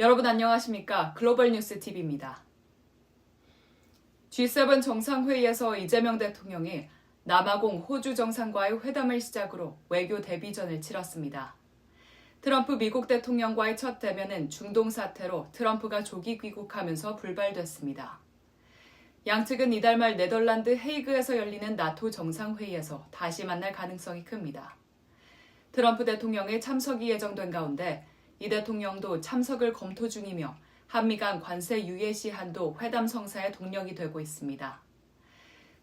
여러분 안녕하십니까? 글로벌 뉴스 TV입니다. G7 정상회의에서 이재명 대통령이 남아공 호주 정상과의 회담을 시작으로 외교 대비전을 치렀습니다. 트럼프 미국 대통령과의 첫 대면은 중동 사태로 트럼프가 조기 귀국하면서 불발됐습니다. 양측은 이달 말 네덜란드 헤이그에서 열리는 나토 정상회의에서 다시 만날 가능성이 큽니다. 트럼프 대통령의 참석이 예정된 가운데 이 대통령도 참석을 검토 중이며 한미 간 관세 유예 시한도 회담 성사의 동력이 되고 있습니다.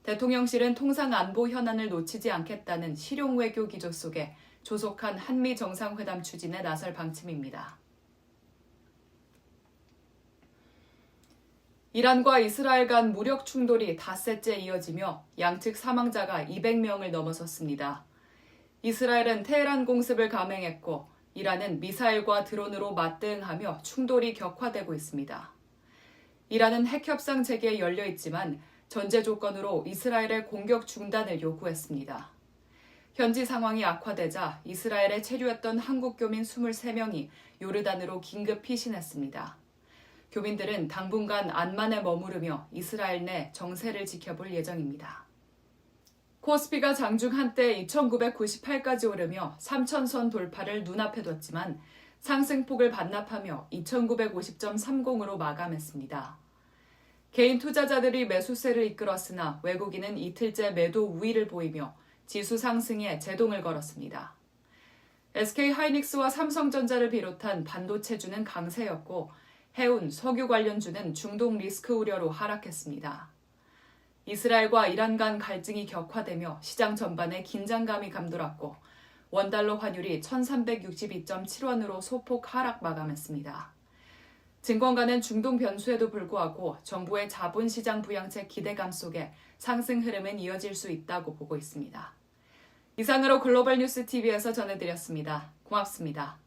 대통령실은 통상 안보 현안을 놓치지 않겠다는 실용 외교 기조 속에 조속한 한미 정상회담 추진에 나설 방침입니다. 이란과 이스라엘 간 무력 충돌이 닷새째 이어지며 양측 사망자가 200명을 넘어섰습니다. 이스라엘은 테헤란 공습을 감행했고 이란은 미사일과 드론으로 맞대응하며 충돌이 격화되고 있습니다. 이란은 핵협상 재개에 열려 있지만 전제 조건으로 이스라엘의 공격 중단을 요구했습니다. 현지 상황이 악화되자 이스라엘에 체류했던 한국 교민 23명이 요르단으로 긴급 피신했습니다. 교민들은 당분간 안만에 머무르며 이스라엘 내 정세를 지켜볼 예정입니다. 코스피가 장중 한때 2998까지 오르며 3천선 돌파를 눈앞에 뒀지만 상승폭을 반납하며 2950.30으로 마감했습니다. 개인 투자자들이 매수세를 이끌었으나 외국인은 이틀째 매도 우위를 보이며 지수 상승에 제동을 걸었습니다. SK 하이닉스와 삼성전자를 비롯한 반도체주는 강세였고 해운, 석유 관련주는 중동 리스크 우려로 하락했습니다. 이스라엘과 이란 간 갈증이 격화되며 시장 전반에 긴장감이 감돌았고 원달러 환율이 1362.7원으로 소폭 하락 마감했습니다. 증권가는 중동 변수에도 불구하고 정부의 자본시장 부양책 기대감 속에 상승 흐름은 이어질 수 있다고 보고 있습니다. 이상으로 글로벌 뉴스 TV에서 전해드렸습니다. 고맙습니다.